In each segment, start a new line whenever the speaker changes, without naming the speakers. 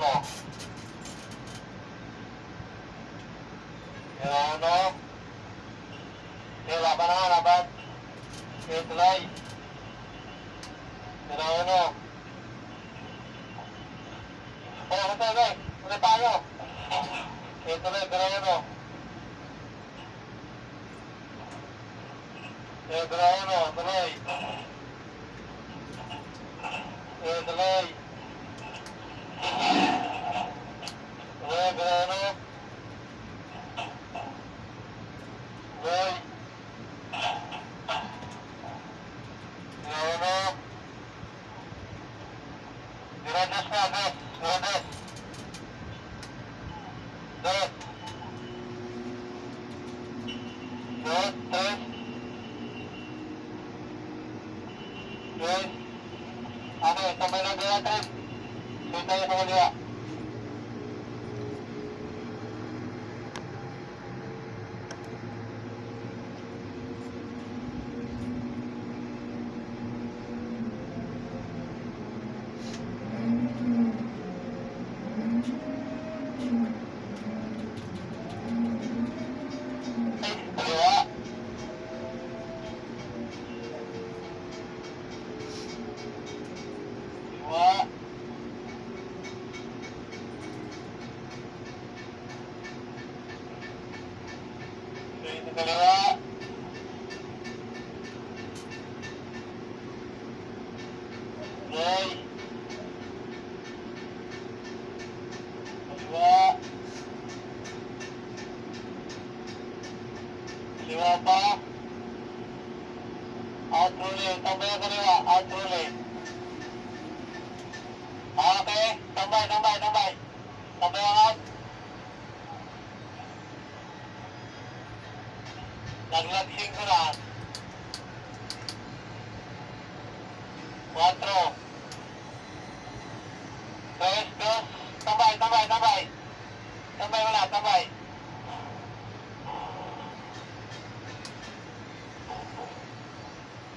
uno. Galaw uno. Okay, laban na laban. Okay, tuloy. Galaw uno. Ito. Ulit tayo. Okay, tuloy, galaw uno. Okay, galaw uno, tuloy. Okay, tuloy. Tuloy, galaw uno. Tuloy. Galaw uno. Giradas na, dos. Giradas. Dos. Dos, tres. Tres. Ano, tambay lang gaya tres. Sunod tayo sa Sunod sa kaliwa. Okay. Kaliwa. Kaliwa pa. Out ulit. Tambay ang kaliwa. Out ulit. Okay. Tambay, tambay, tambay. Tambay ang out. Naglagsing ko na. Cuatro. Tres, dos. Tambay, tambay, tambay. Tambay wala, tambay.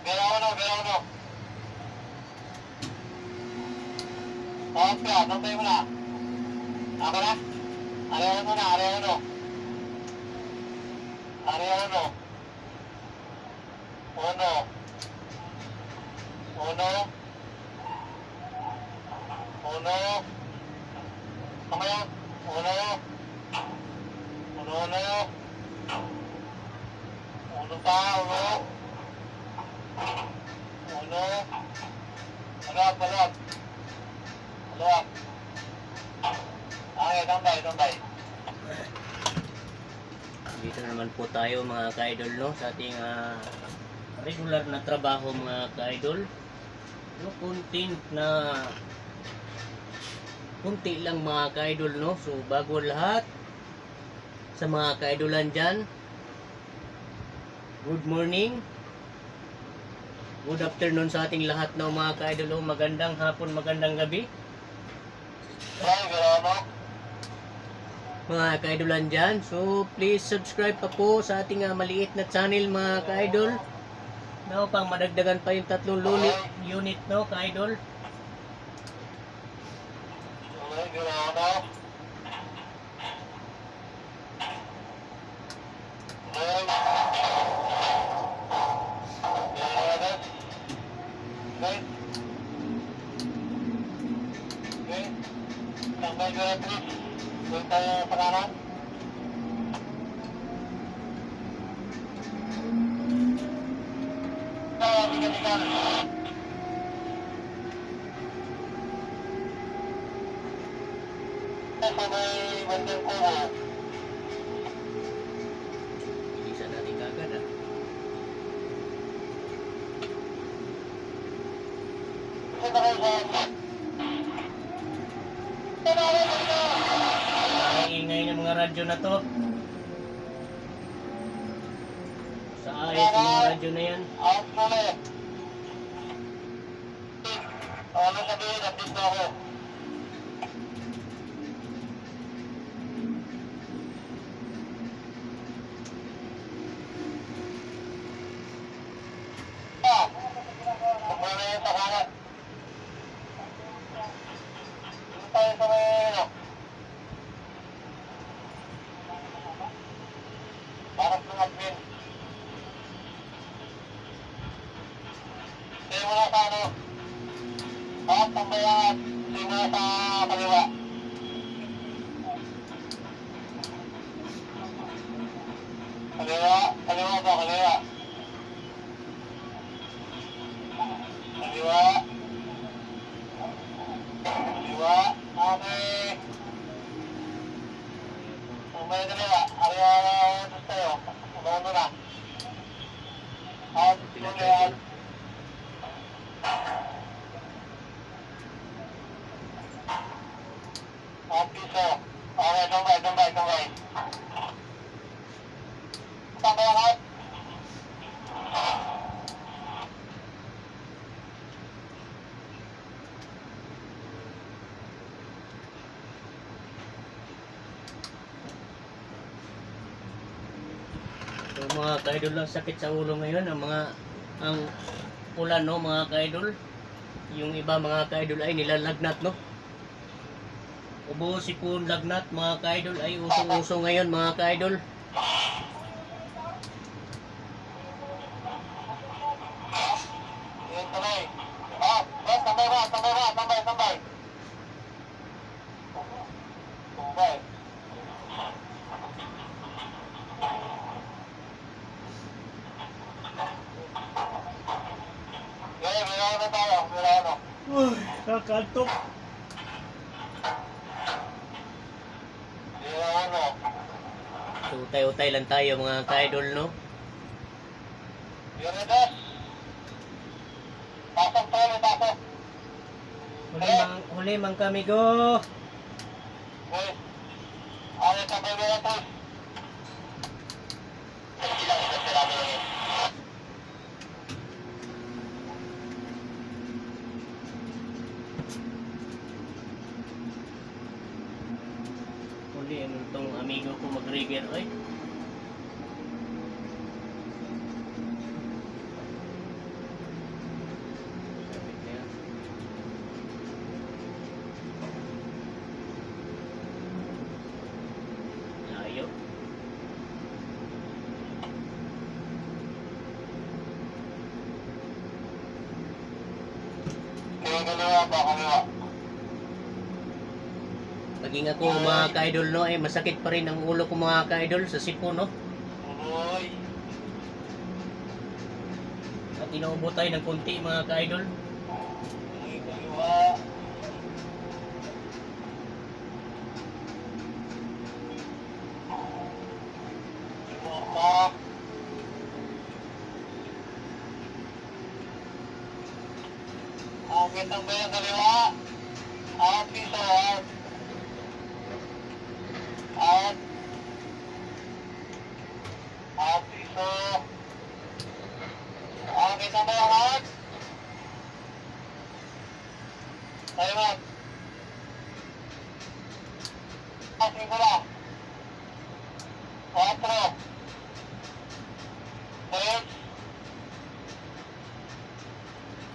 Galaw uno, galaw uno. Okay, tambay. Ako na? Areho mo na, areho uno. Areho uno. Uno. Uno. Uno. Kamaya. Uno. Uno, uno. Uno pa, uno. Uno. Alap, alap. Alap. Okay, tambay, tambay.
Dito naman po tayo mga ka-idol no sa ating ah, regular na trabaho mga ka-idol. No, kunti na kunti lang mga ka-idol no. So bago lahat sa mga ka-idolan dyan, good morning. Good afternoon sa ating lahat no mga ka-idol. no. Magandang hapon, magandang gabi. Mga ka-idolan dyan. So, please subscribe pa po sa ating ah, maliit na channel mga ka-idol. No, pang madagdagan pa yung tatlong unit, unit no, ka-idol.
Okay, galaw mo. Okay. Galaw mo. Okay. Okay. Tambay galaw, please. Doon tayo sa kanan. Ah, bigat-bigat. Sa may bandang kubo.
Bilisan natin kagad ah.
Ito na kayo dito.
Ang ingay ng mga radyo na to. Sa ayos ng radyo na yan.
Out ulit. Ano sabihin, update na ako. Ah, kumana yung sa kanan. Dito tayo sa may, ano, At tambay angat. Sino sa kaliwa? Kaliwa, kaliwa ba, kaliwa? Kaliwa. Kaliwa, okay. Tambay kaliwa, ariya na tayo. Ano na? At, at, at piso. Tambay, tambay. Tambay angat.
So mga ka-idol lang sakit sa ulo ngayon ang mga ang pula no mga ka-idol. Yung iba mga ka-idol ay nilalagnat no. Ubo, sipon, lagnat mga ka-idol. Ay usong-uso ngayon mga ka-idol.
Yan, tambay. Ah, ah, tambay ba, tambay ba, tambay, tambay. Tambay. Yan, may na tayo, may na.
Uy, kakantok.
Yan, ano.
So utay-utay lang tayo mga ka-idol no.
Yan, ito. Pasok tayo, pasok.
Huli mang, huli mang kami go.
Okay. Ano, tambay mo na to.
Huli ang tong amigo ko mag-rigger ay.
Kaliwa ba, kaliwa?
Paging ako mga ka-idol no ay masakit pa rin ang ulo ko mga ka-idol sa sipon no.
Uy.
At inuubo tayo ng kunti mga ka-idol.
Ang kitang ba yung kaliwa? Out, piso, out. Out. Out, piso. Ang kitang ba yung out? Tayo mo. Asin ko lang. Cuatro. Tres.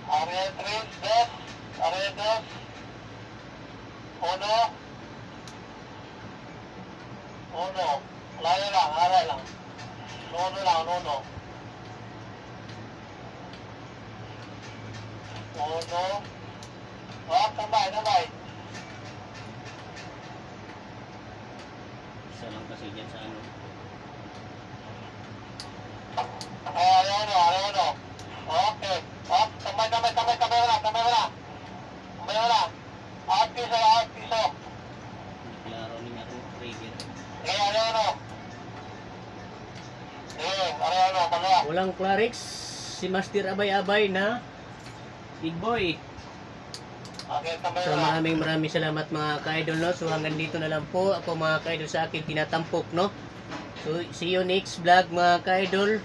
Area tres. Dos. Area dos. Uno. Uno. Layo lang. Aray lang. Uno lang. Uno. Uno. Oh, tambay, tambay.
Isa lang kasi dyan sa ano.
Oh, ayaw na, ayaw na. Okay. Oh, tambay, tambay, tambay, tambay na, tambay na. Tambay na. Out piso, out piso.
Klaro niya ako rigger.
Eh, ayaw na. Eh, ayaw na, pala.
Walang Clarix, si Master Abay-Abay na Big Boy. So maraming maraming salamat mga ka-idol no. So hanggang dito na lang po ako mga ka-idol sa akin tinatampok no. So see you next vlog mga ka-idol.